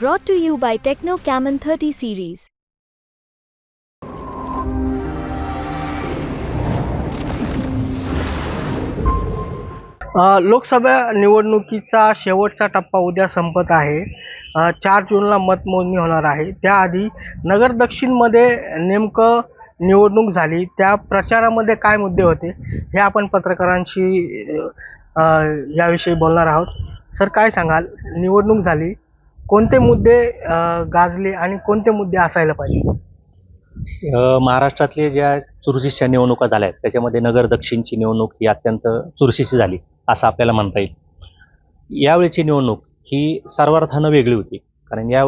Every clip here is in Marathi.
Brought to you by Techno Camon 30 series. अ, लोकसभा निवडणुकीचा शेवटचा टप्पा उद्या संपत आहे. अ, चार जूनला मतमोजणी होणार आहे. त्याआधी नगर दक्षिणमध्ये नेमकं निवडणूक झाली. त्या प्रचारामध्ये काय मुद्दे होते हे आपण पत्रकारांशी अ, याविषयी बोलणार आहोत. सर काय सांगाल? निवडणूक झाली. कोणते मुद्दे गाजले आणि कोणते मुद्दे असायला पाहिजे? महाराष्ट्रातले ज्या चुरशीच्या निवडणुका झाल्या आहेत त्याच्यामध्ये नगर दक्षिणची निवडणूक ही अत्यंत चुरशीची झाली असं आपल्याला म्हणता येईल. यावेळीची निवडणूक ही सर्वार्थानं वेगळी होती कारण या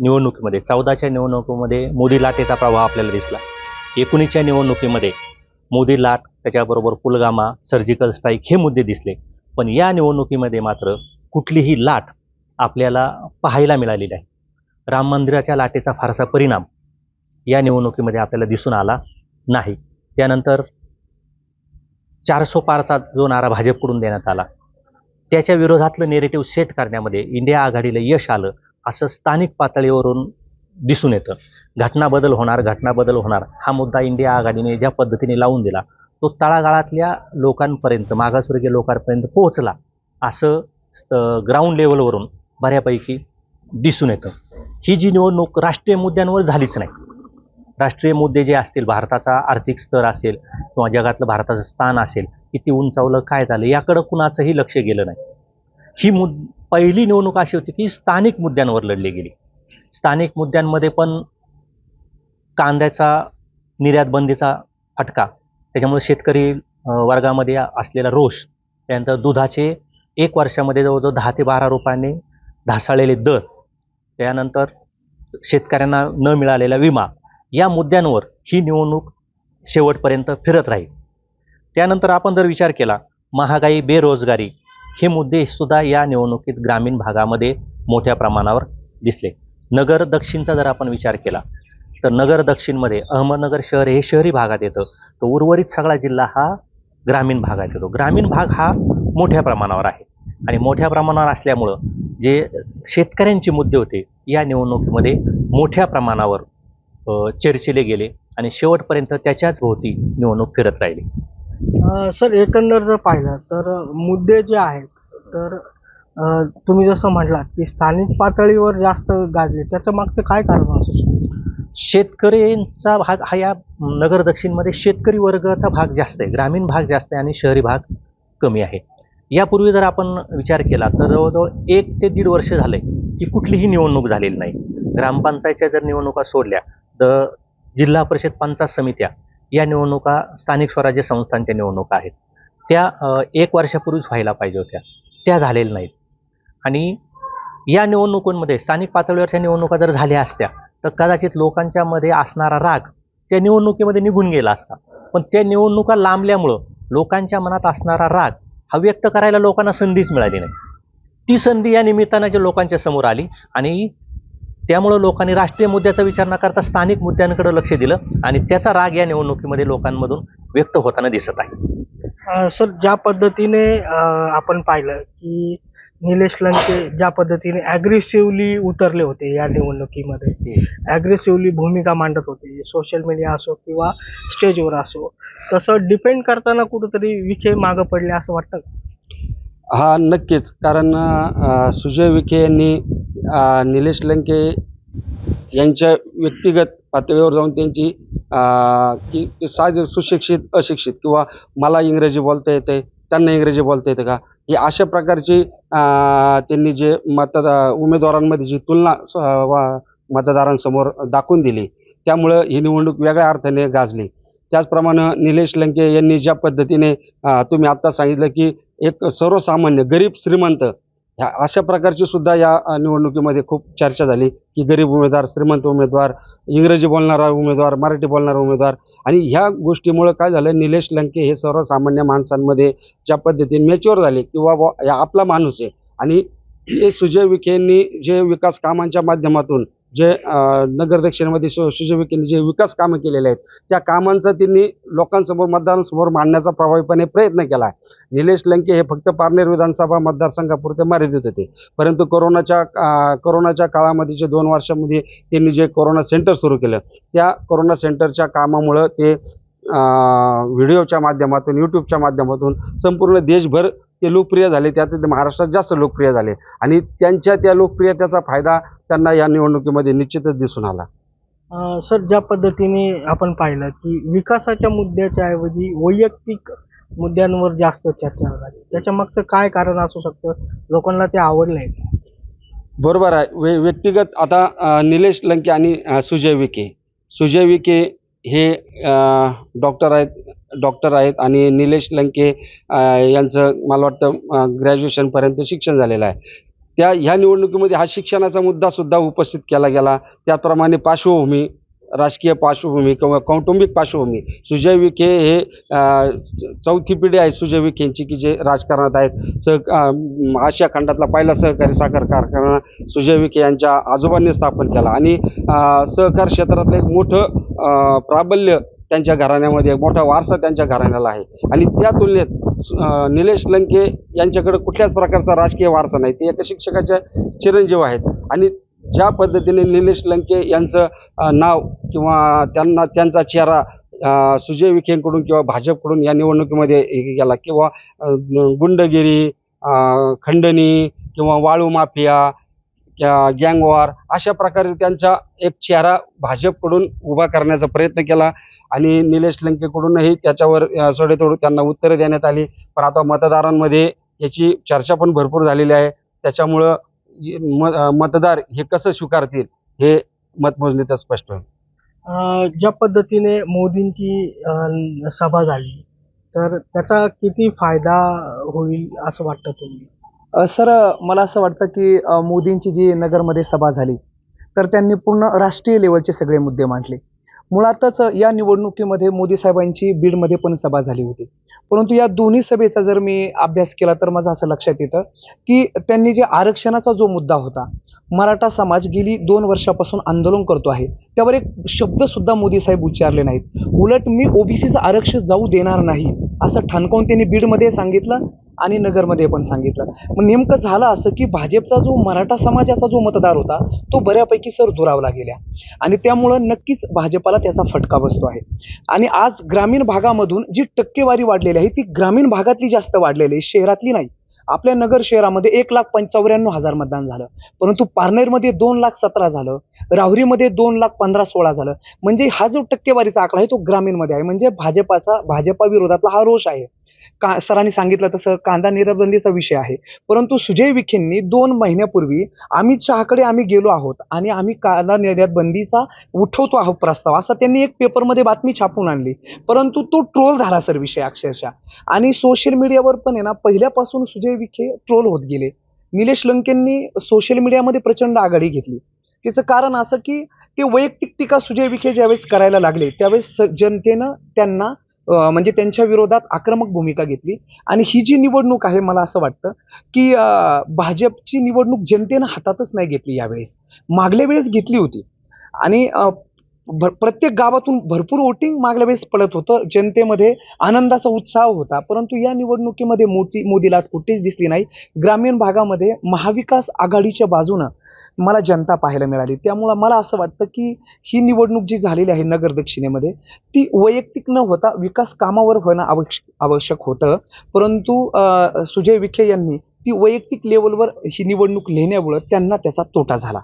निवडणुकीमध्ये चौदाच्या निवडणुकीमध्ये मोदी लाटेचा प्रभाव आपल्याला दिसला. एकोणीसच्या निवडणुकीमध्ये मोदी लाट त्याच्याबरोबर पुलगामा सर्जिकल स्ट्राईक हे मुद्दे दिसले. पण या निवडणुकीमध्ये मात्र कुठलीही लाट आपल्याला पाहायला मिळालेली आहे. राम मंदिराच्या लाटेचा फारसा परिणाम या निवडणुकीमध्ये आपल्याला दिसून आला नाही. त्यानंतर चारसो पारचा जो नारा भाजपकडून देण्यात आला त्याच्या विरोधातलं नेरेटिव्ह सेट करण्यामध्ये इंडिया आघाडीला यश आलं असं स्थानिक पातळीवरून दिसून येतं. घटना बदल होणार घटना बदल होणार हा मुद्दा इंडिया आघाडीने ज्या पद्धतीने लावून दिला तो तळागाळातल्या लोकांपर्यंत मागासवर्गीय लोकांपर्यंत पोहोचला असं ग्राउंड लेवलवरून बऱ्यापैकी दिसून येतं. ही जी निवडणूक राष्ट्रीय मुद्द्यांवर झालीच नाही. राष्ट्रीय मुद्दे जे असतील भारताचा आर्थिक स्तर असेल किंवा जगातलं भारताचं स्थान असेल किती उंचावलं काय झालं याकडं कुणाचंही लक्ष गेलं नाही. ही मुद पहिली निवडणूक अशी होती की स्थानिक मुद्द्यांवर लढली गेली. स्थानिक मुद्द्यांमध्ये पण कांद्याचा निर्यात बंदीचा फटका त्याच्यामुळे शेतकरी वर्गामध्ये असलेला रोष त्यानंतर दुधाचे एक वर्षामध्ये जवळजवळ दहा ते बारा रुपयांनी ढासाळलेले दर त्यानंतर शेतकऱ्यांना न मिळालेला विमा या मुद्द्यांवर ही निवडणूक शेवटपर्यंत फिरत राहील. त्यानंतर आपण जर विचार केला महागाई बेरोजगारी हे मुद्दे सुद्धा या निवडणुकीत ग्रामीण भागामध्ये मोठ्या प्रमाणावर दिसले. नगर दक्षिणचा जर आपण विचार केला तर नगर दक्षिणमध्ये अहमदनगर शहर हे शहरी भागात येतं तर उर्वरित सगळा जिल्हा हा ग्रामीण भागात येतो. ग्रामीण भाग हा मोठ्या प्रमाणावर आहे. आणि मोठ्या प्रमाणावर असल्यामुळं जे शेतकऱ्यांचे मुद्दे होते या निवडणुकीमध्ये मोठ्या प्रमाणावर चर्चिले गेले आणि शेवटपर्यंत त्याच्याच भोवती निवडणूक फिरत राहिली सर एकंदर जर पाहिलं तर मुद्दे जे आहेत तर तुम्ही जसं म्हटलात की स्थानिक पातळीवर जास्त गाजले त्याचं मागचं काय कारण असू? शेतकऱ्यांचा भाग हा या नगर दक्षिणमध्ये शेतकरी वर्गाचा भाग जास्त आहे ग्रामीण भाग जास्त आहे आणि शहरी भाग कमी आहे यापूर्वी जर आपण विचार केला तर जवळजवळ एक ते दीड वर्ष झाले की कुठलीही निवडणूक झालेली नाही. ग्रामपंचायतच्या जर निवडणुका सोडल्या तर जिल्हा परिषद पंचायत समित्या या निवडणुका स्थानिक स्वराज्य संस्थांच्या निवडणुका आहेत. त्या एक वर्षापूर्वीच व्हायला पाहिजे होत्या. त्या झालेल्या नाहीत. आणि या निवडणुकांमध्ये स्थानिक पातळीवरच्या निवडणुका जर झाल्या असत्या तर कदाचित लोकांच्या मध्ये असणारा राग त्या निवडणुकीमध्ये निघून गेला असता. पण त्या निवडणुका लांबल्यामुळं लोकांच्या मनात असणारा राग हा व्यक्त करायला लोकांना संधीच मिळाली नाही. ती संधी या निमित्तानं जे लोकांच्या समोर आली आणि त्यामुळं लोकांनी राष्ट्रीय मुद्द्याचा विचार न करता स्थानिक मुद्द्यांकडे लक्ष दिलं आणि त्याचा राग या निवडणुकीमध्ये लोकांमधून व्यक्त होताना दिसत आहे. सर ज्या पद्धतीने आपण पाहिलं की निलेश लंके ज्या पद्धतीने ॲग्रेसिव्हली उतरले होते या निवडणुकीमध्ये. ॲग्रेसिव्हली भूमिका मांडत होते. सोशल मीडिया असो किंवा स्टेजवर असो. तसं डिपेंड करताना कुठंतरी विखे मागं पडले असं वाटतं? हा नक्कीच. कारण सुजय विखे यांनी निलेश लंके यांच्या व्यक्तिगत पातळीवर जाऊन त्यांची की साध सुशिक्षित अशिक्षित किंवा मला इंग्रजी बोलता येते त्यांना इंग्रजी बोलता येतं का? ही अशा प्रकारची त्यांनी जे मतदा उमेदवारांमध्ये जी तुलना वा- मतदारांसमोर दाखवून दिली त्यामुळं ही निवडणूक वेगळ्या अर्थाने गाजली. त्याचप्रमाणे निलेश लंके यांनी ज्या पद्धतीने तुम्ही आत्ता सांगितलं की एक सर्वसामान्य गरीब श्रीमंत ह्या अशा प्रकारची सुद्धा या निवडणुकीमध्ये खूप चर्चा झाली की गरीब उमेदवार श्रीमंत उमेदवार इंग्रजी बोलणारा उमेदवार मराठी बोलणारा उमेदवार आणि ह्या गोष्टीमुळं काय झालं निलेश लंके हे सर्वसामान्य माणसांमध्ये ज्या पद्धतीने मॅच्युअर झाले किंवा बुवा आपला माणूस आहे. आणि हे सुजय विखेंनी जे विकास कामांच्या माध्यमातून जे अं, नगर दक्षिणमध्ये जे विकास कामं केलेले आहेत त्या कामांचा त्यांनी लोकांसमोर मतदारांसमोर मांडण्याचा प्रभावीपणे प्रयत्न केला आहे. निलेश लंके हे फक्त पारनेर विधानसभा मतदारसंघापुरते मर्यादित होते परंतु कोरोनाच्या कोरोनाच्या काळामध्ये जे दोन वर्षामध्ये त्यांनी जे कोरोना सेंटर सुरू केलं त्या कोरोना सेंटरच्या कामामुळं ते व्हिडिओच्या माध्यमातून यूट्यूबच्या माध्यमातून संपूर्ण देशभर ते लोकप्रिय झाले. त्यात ते महाराष्ट्रात जास्त लोकप्रिय झाले. आणि त्यांच्या त्या लोकप्रियतेचा फायदा त्यांना या निवडणुकीमध्ये निश्चितच दिसून आला. अ, सर ज्या पद्धतीने आपण पाहिलं की विकासाच्या मुद्द्याच्या ऐवजी वैयक्तिक मुद्द्यांवर जास्त चर्चा झाली त्याच्या मागचं काय कारण असू शकतं? लोकांना ते आवडलं नाही बरोबर आहे. वे व्यक्तिगत आता अ, निलेश लंके आणि अ, सुजय विखे. सुजय विखे हे डॉक्टर आहेत डॉक्टर आहेत आणि निलेश लंके अ, यांचं मला वाटतं ग्रॅज्युएशनपर्यंत शिक्षण झालेलं आहे. त्या ह्या निवडणुकीमध्ये हा शिक्षणाचा मुद्दासुद्धा उपस्थित केला गेला. त्याप्रमाणे पार्श्वभूमी राजकीय पार्श्वभूमी किंवा कौटुंबिक पार्श्वभूमी सुजय विखे हे च- चौथी पिढी आहे सुजय विखेंची की जे राजकारणात आहेत. सह आशिया खंडातला पहिला सहकारी साखर कारखाना सुजय विखे यांच्या आजोबांनी स्थापन केला. आणि सहकार क्षेत्रातलं एक मोठं प्राबल्य त्यांच्या घराण्यामध्ये एक मोठा वारसा त्यांच्या घराण्याला आहे. आणि त्या तुलनेत निलेश लंके यांच्याकडे कुठल्याच प्रकारचा राजकीय वारसा नाही. ते एका शिक्षकाच्या चिरंजीव आहेत. आणि ज्या पद्धतीने निलेश लंके यांचं नाव किंवा त्यांना त्यांचा चेहरा सुजय विखेंकडून किंवा भाजपकडून या निवडणुकीमध्ये गेला किंवा गुंडगिरी खंडणी किंवा वाळू माफिया गँगवार अशा प्रकारे त्यांचा एक चेहरा भाजपकडून उभा करण्याचा प्रयत्न केला आणि निलेश लंकेकडूनही त्याच्यावर अ, त्यांना उत्तरं देण्यात आली. पण आता मतदारांमध्ये याची चर्चा पण भरपूर झालेली आहे. त्याच्यामुळं म मतदार हे कसं स्वीकारतील हे मतमोजणीत स्पष्ट होईल. ज्या पद्धतीने मोदींची सभा झाली तर त्याचा किती फायदा होईल असं वाटतं तुम्ही सर मला असं वाटतं की मोदींची जी नगरमध्ये सभा झाली तर त्यांनी पूर्ण राष्ट्रीय लेवलचे सगळे मुद्दे मांडले. मुळातच या निवडणुकीमध्ये मोदी साहेबांची बीडमध्ये पण सभा झाली होती. परंतु या दोन्ही सभेचा जर मी अभ्यास केला तर माझं असं लक्षात येतं की त्यांनी जे आरक्षणाचा जो मुद्दा होता मराठा समाज गेली दोन वर्षापासून आंदोलन करतो आहे त्यावर एक शब्दसुद्धा मोदी साहेब उच्चारले नाहीत. उलट मी ओबीसीचं आरक्षण जाऊ देणार नाही असं ठणकावून त्यांनी बीडमध्ये सांगितलं आणि नगरमध्ये पण सांगितलं. मग नेमकं झालं असं की भाजपचा जो मराठा समाजाचा जो मतदार होता तो बऱ्यापैकी सर दुरावला गेला आणि त्यामुळं नक्कीच भाजपाला त्याचा फटका बसतो आहे. आणि आज ग्रामीण भागामधून जी टक्केवारी वाढलेली आहे ती ग्रामीण भागातली जास्त वाढलेली आहे शहरातली नाही. आपल्या नगर शहरामध्ये एक लाख पंचावन्याण्णव हजार मतदान झालं. परंतु पारनेरमध्ये दोन लाख सतरा झालं. राहुरीमध्ये दोन लाख पंधरा सोळा झालं. म्हणजे हा जो टक्केवारीचा आकडा आहे तो ग्रामीणमध्ये आहे. म्हणजे भाजपाचा भाजपा विरोधातला हा रोष आहे. का सरांनी सांगितलं तसं कांदा निर्बंधीचा विषय आहे. परंतु सुजय विखेंनी दोन महिन्यापूर्वी अमित शहाकडे आम्ही गेलो आहोत आणि आम्ही कांदा निर्यात बंदीचा उठवतो आहोत प्रस्ताव असा त्यांनी एक पेपरमध्ये बातमी छापून आणली. परंतु तो ट्रोल झाला सर विषय अक्षरशः. आणि सोशल मीडियावर पण आहे ना पहिल्यापासून सुजय विखे ट्रोल होत गेले. निलेश लंकेंनी सोशल मीडियामध्ये प्रचंड आघाडी घेतली. त्याचं कारण असं की ते वैयक्तिक टीका सुजय विखे ज्यावेळेस करायला लागले त्यावेळेस जनतेनं त्यांना म्हणजे त्यांच्या विरोधात आक्रमक भूमिका घेतली. आणि ही जी निवडणूक आहे मला असं वाटतं की भाजपची निवडणूक जनतेनं हातातच नाही घेतली यावेळेस. मागल्या वेळेस घेतली होती. आणि भर प्रत्येक गावातून भरपूर वोटिंग मागल्या वेळेस पडत होतं. जनतेमध्ये आनंदाचा उत्साह होता. परंतु या निवडणुकीमध्ये मोठी मोदी मोदीला कुठेच दिसली नाही. ग्रामीण भागामध्ये महाविकास आघाडीच्या बाजूनं मला जनता पाहायला मिळाली. त्यामुळं मला असं वाटतं की ही निवडणूक जी झालेली आहे नगर दक्षिणेमध्ये ती वैयक्तिक न होता विकास कामावर होणं आवश्यक आवश्यक होतं. परंतु सुजय विखे यांनी ती वैयक्तिक लेवलवर ही निवडणूक लिहिण्यामुळं त्यांना त्याचा तोटा झाला.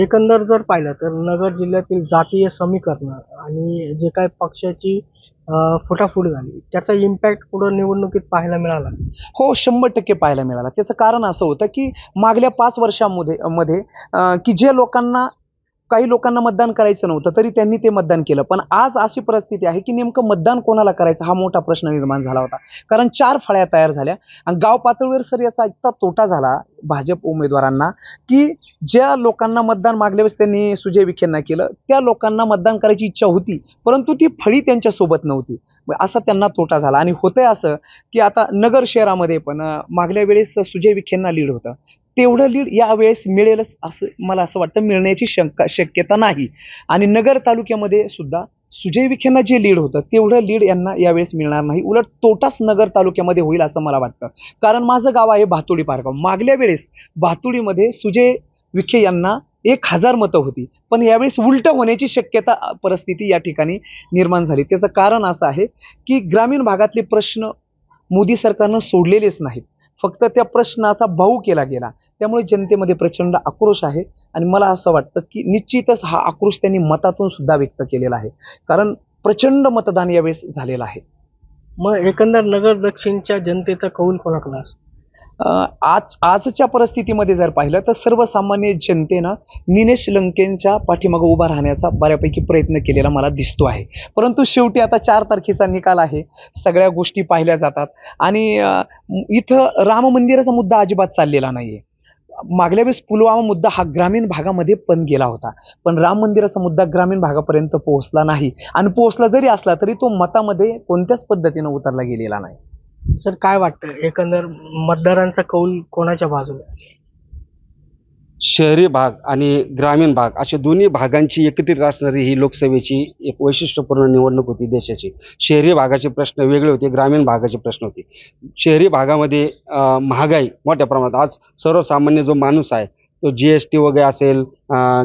एकंदर जर पाहिलं तर नगर जिल्ह्यातील जातीय समीकरण आणि जे काय पक्षाची फुटाफूट झाली. त्याचा इम्पॅक्ट पुढं निवडणुकीत पाहायला मिळाला. हो शंभर टक्के पाहायला मिळाला. त्याचं कारण असं होतं की मागल्या पाच वर्षामध्ये मध्ये की जे लोकांना काही लोकांना मतदान करायचं नव्हतं तरी त्यांनी ते मतदान केलं. पण आज अशी परिस्थिती आहे की नेमकं मतदान कोणाला करायचं हा मोठा प्रश्न निर्माण झाला होता. कारण चार फळ्या तयार झाल्या आणि गाव पातळीवर सर याचा इतका तोटा झाला भाजप उमेदवारांना की ज्या लोकांना मतदान मागल्या वेळेस त्यांनी सुजय विखेंना केलं त्या लोकांना मतदान करायची इच्छा होती परंतु ती फळी त्यांच्यासोबत नव्हती. असा त्यांना तोटा झाला. आणि होतंय असं की आता नगर शहरामध्ये पण मागल्या वेळेस सुजय विखेंना लीड होतं. तेवढं लीड यावेळेस मिळेलच असं मला असं वाटतं. मिळण्याची शंका शक्यता नाही. आणि नगर तालुक्यामध्ये सुद्धा सुजय विखेंना जे लीड होतं तेवढं लीड यांना यावेळेस मिळणार नाही. उलट तोटाच नगर तालुक्यामध्ये होईल असं मला वाटतं. कारण माझं गाव आहे भातुडी पारगाव. मागल्या वेळेस भातुडीमध्ये सुजय विखे यांना एक हजार मतं होती. पण यावेळेस उलट होण्याची शक्यता परिस्थिती या ठिकाणी निर्माण झाली. त्याचं कारण असं आहे की ग्रामीण भागातले प्रश्न मोदी सरकारनं सोडलेलेच नाहीत. फक्त त्या प्रश्नाचा भाऊ केला गेला. त्यामुळे जनतेमध्ये प्रचंड आक्रोश आहे. आणि मला असं वाटतं की निश्चितच हा आक्रोश त्यांनी मतातून सुद्धा व्यक्त केलेला आहे. कारण प्रचंड मतदान यावेळेस झालेलं आहे. मग एकंदर नगर दक्षिणच्या जनतेचा कौल कोणाकडे असतो आज आजच्या परिस्थितीमध्ये जर पाहिलं तर सर्वसामान्य जनतेनं निलेश लंकेंच्या पाठीमागं उभा राहण्याचा बऱ्यापैकी प्रयत्न केलेला मला दिसतो आहे. परंतु शेवटी आता चार तारखेचा निकाल आहे. सगळ्या गोष्टी पाहिल्या जातात. आणि इथं राम मंदिराचा मुद्दा अजिबात चाललेला नाही आहे मागल्या वेळेस पुलवामा मुद्दा हा ग्रामीण भागामध्ये पण गेला होता. पण राम मंदिराचा मुद्दा ग्रामीण भागापर्यंत पोहोचला नाही. आणि पोहोचला जरी असला तरी तो मतामध्ये कोणत्याच पद्धतीनं उतरला गेलेला नाही. सर काय वाटतं एकंदर मतदारांचा कौल कोणाच्या बाजूला आहे? शहरी भाग आणि ग्रामीण भाग अशा दोन्ही भागांची एकत्रित असणारी ही लोकसभेची एक वैशिष्ट्यपूर्ण निवडणूक होती देशाची. शहरी भागाचे प्रश्न वेगळे होते ग्रामीण भागाचे प्रश्न होते. शहरी भागामध्ये अं, महागाई मोठ्या प्रमाणात आज सर्वसामान्य जो माणूस आहे तो जी एस टी वगैरे असेल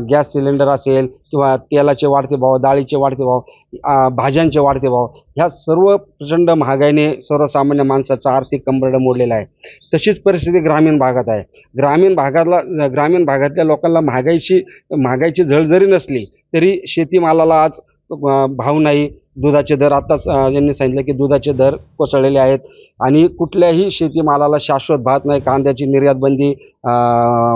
गॅस सिलेंडर असेल किंवा तेलाचे वाढते भाव डाळीचे वाढते भाव भाज्यांचे वाढते भाव ह्या सर्व प्रचंड महागाईने सर्वसामान्य माणसाचा आर्थिक कंबरडं मोडलेला आहे. तशीच परिस्थिती ग्रामीण भागात आहे. ग्रामीण भागातला ग्रामीण भागातल्या लोकांना महागाईची महागाईची झळ जरी नसली तरी शेतीमालाला आज भाव नाही. दुधाचे दर आत्ताच यांनी सांगितलं की दुधाचे दर कोसळलेले आहेत. आणि कुठल्याही शेतीमालाला शाश्वत भात नाही. कांद्याची निर्यातबंदी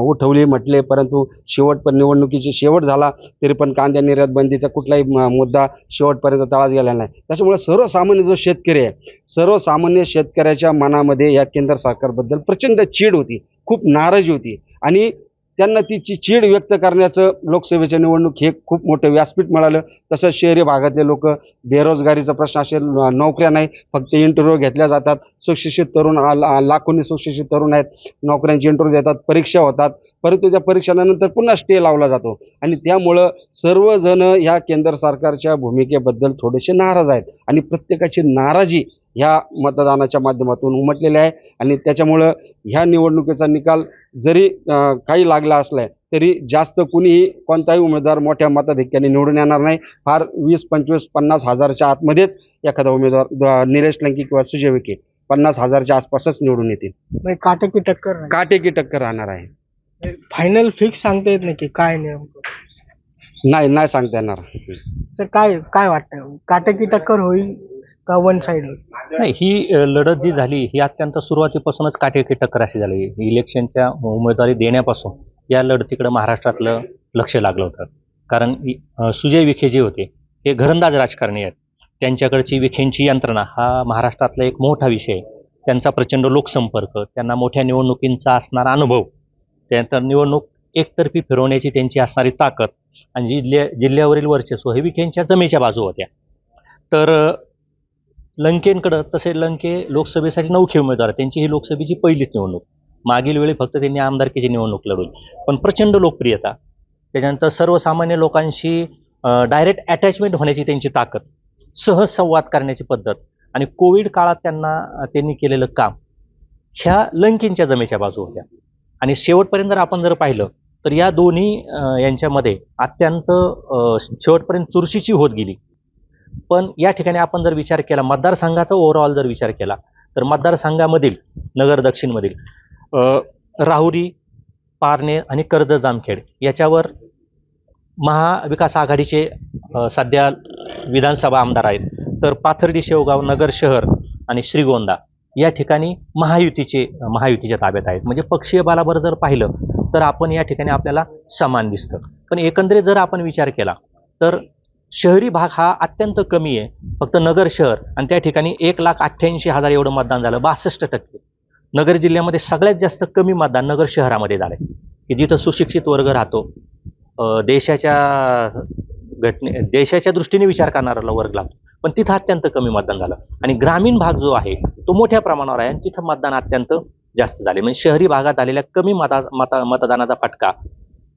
उठवली म्हटले परंतु शेवट पण निवडणुकीची शेवट झाला तरी पण कांद्या निर्यातबंदीचा कुठलाही म- मुद्दा शेवटपर्यंत तळाच गेला नाही. त्याच्यामुळे सर्वसामान्य जो शेतकरी आहे सर्वसामान्य शेतकऱ्याच्या मनामध्ये या केंद्र सरकारबद्दल प्रचंड चीड होती. खूप नाराजी होती. आणि त्यांना तिची चीड व्यक्त करण्याचं लोकसभेच्या निवडणूक हे खूप मोठं व्यासपीठ मिळालं. तसंच शहरी भागातले लोक बेरोजगारीचा प्रश्न असेल नोकऱ्या नाही फक्त इंटरव्ह्यू घेतल्या जातात. सुशिक्षित तरुण आ- लाखोंनी सुशिक्षित तरुण आहेत. नोकऱ्यांचे इंटरव्ह्यू देतात परीक्षा होतात. परंतु त्या परीक्षानंतर पुन्हा स्टे लावला जातो. आणि त्यामुळं सर्वजण ह्या केंद्र सरकारच्या भूमिकेबद्दल थोडेसे नाराज आहेत. आणि प्रत्येकाची नाराजी ह्या मतदानाच्या माध्यमातून उमटलेली आहे. आणि त्याच्यामुळं ह्या निवडणुकीचा निकाल जरी काही लागला असलाय तरी जास्त कुणीही कोणताही उमेदवार मोठ्या मताधिक्याने निवडून येणार नाही. फार वीस पंचवीस पन्नास हजारच्या आतमध्येच एखादा उमेदवार निलेश लंके किंवा सुजय विखे पन्नास हजारच्या आसपासच निवडून येतील. म्हणजे काटेकी टक्कर. काटेकी टक्कर राहणार आहे. फायनल फिक्स सांगता येत नाही की काय नेमकं. नाही नाही सांगता येणार. सर काय काय वाटतं काटेकी टक्कर होईल का वन साइड होईल? नाही ही अ, लढत जी झाली ही अत्यंत सुरुवातीपासूनच काटेकी टक्कर अशी झाली. इलेक्शनच्या उमेदवारी देण्यापासून या लढतीकडे महाराष्ट्रातलं लक्ष लागलं होतं. कारण इ- अ, सुजय विखे जे होते हे घरंदाज राजकारणी आहेत. त्यांच्याकडची विखेंची यंत्रणा हा महाराष्ट्रातला एक मोठा विषय आहे. त्यांचा प्रचंड लोकसंपर्क त्यांना मोठ्या निवडणुकींचा असणारा अनुभव त्यानंतर निवडणूक एकतर्फी फिरवण्याची त्यांची असणारी ताकद आणि जिल्ह्या जिल्ह्यावरील वर्चस्व हे विखेंच्या जमेच्या बाजू होत्या. तर लंकेंकडं तसे लंके लोकसभेसाठी नऊखे उमेदवार त्यांची ही लोकसभेची पहिलीच निवडणूक. मागील वेळी फक्त त्यांनी आमदारकीची निवडणूक लढवली पण प्रचंड लोकप्रियता त्याच्यानंतर सर्वसामान्य लोकांशी डायरेक्ट अटॅचमेंट होण्याची त्यांची ताकद सहज संवाद करण्याची पद्धत आणि कोविड काळात त्यांना त्यांनी केलेलं काम ह्या लंकेंच्या जमेच्या बाजू होत्या. आणि शेवटपर्यंत जर आपण जर पाहिलं तर या दोन्ही यांच्यामध्ये अत्यंत शेवटपर्यंत चुरशीची होत गेली. पण या ठिकाणी आपण जर विचार केला मतदारसंघाचा ओव्हरऑल जर विचार केला तर मतदारसंघामधील नगर दक्षिणमधील राहुरी पारने आणि कर्ज जामखेड याच्यावर महाविकास आघाडीचे सध्या विधानसभा आमदार आहेत. तर पाथर्डी शेवगाव नगर शहर आणि श्रीगोंदा या ठिकाणी महायुतीचे महायुतीच्या ताब्यात आहेत. म्हणजे पक्षीय बालाबर जर पाहिलं तर आपण या ठिकाणी आपल्याला समान दिसतं. पण एकंदरीत जर आपण विचार केला तर शहरी भाग हा अत्यंत कमी आहे. फक्त नगर शहर आणि त्या ठिकाणी एक लाख अठ्ठ्याऐंशी हजार एवढं मतदान झालं बासष्ट टक्के. नगर जिल्ह्यामध्ये सगळ्यात जास्त कमी मतदान नगर शहरामध्ये झालं आहे की जिथं सुशिक्षित वर्ग राहतो देशाच्या घटने देशाच्या दृष्टीने विचार करणाऱ्याला वर्ग लागतो. पण तिथं अत्यंत कमी मतदान झालं. आणि ग्रामीण भाग जो आहे तो मोठ्या प्रमाणावर आहे आणि तिथं मतदान अत्यंत जास्त झाले. म्हणजे शहरी भागात आलेल्या कमी मता मता मतदानाचा फटका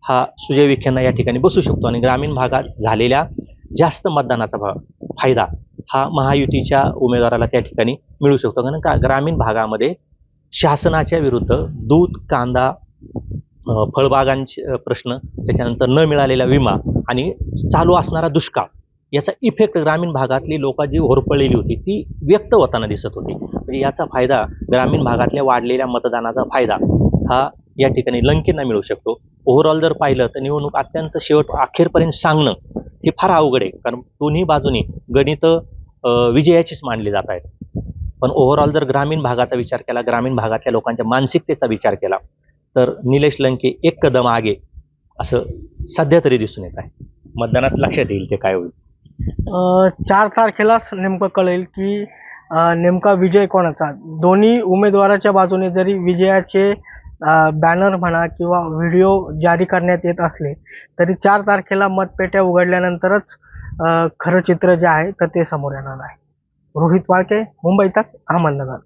हा सुजय विखेंना या ठिकाणी बसू शकतो. आणि ग्रामीण भागात झालेल्या जास्त मतदानाचा भा- फायदा हा महायुतीच्या उमेदवाराला त्या ठिकाणी मिळू शकतो. कारण का ग्रामीण भागामध्ये शासनाच्या विरुद्ध दूध कांदा फळबागांचे प्रश्न त्याच्यानंतर न मिळालेला विमा आणि चालू असणारा दुष्काळ याचा इफेक्ट ग्रामीण भागातली लोक जी होरपळलेली होती ती व्यक्त होताना दिसत होती. म्हणजे याचा फायदा ग्रामीण भागातल्या वाढलेल्या मतदानाचा फायदा हा या ठिकाणी लंकेंना मिळू शकतो. ओव्हरऑल जर पाहिलं तर निवडणूक अत्यंत शेवट अखेरपर्यंत सांगणं हे फार अवघड आहे. कारण दोन्ही बाजूनी गणित विजयाचीच मानली जात आहेत. पण ओव्हरऑल जर ग्रामीण भागाचा विचार केला ग्रामीण भागातल्या लोकांच्या मानसिकतेचा विचार केला तर निलेश लंके एक कदम आगे असं सध्या तरी दिसून येत आहे. मतदानात लक्षात येईल ते काय होईल. चार तारखेलाच नेमकं कळेल की नेमका विजय कोणाचा? दोन्ही उमेदवाराच्या बाजूने जरी विजयाचे बॅनर म्हणा किंवा व्हिडिओ जारी करण्यात येत असले तरी चार तारखेला मतपेट्या उघडल्यानंतरच खरं चित्र जे आहे तर ते समोर येणार आहे. रोहित वाळके मुंबई तक अहमदनगर.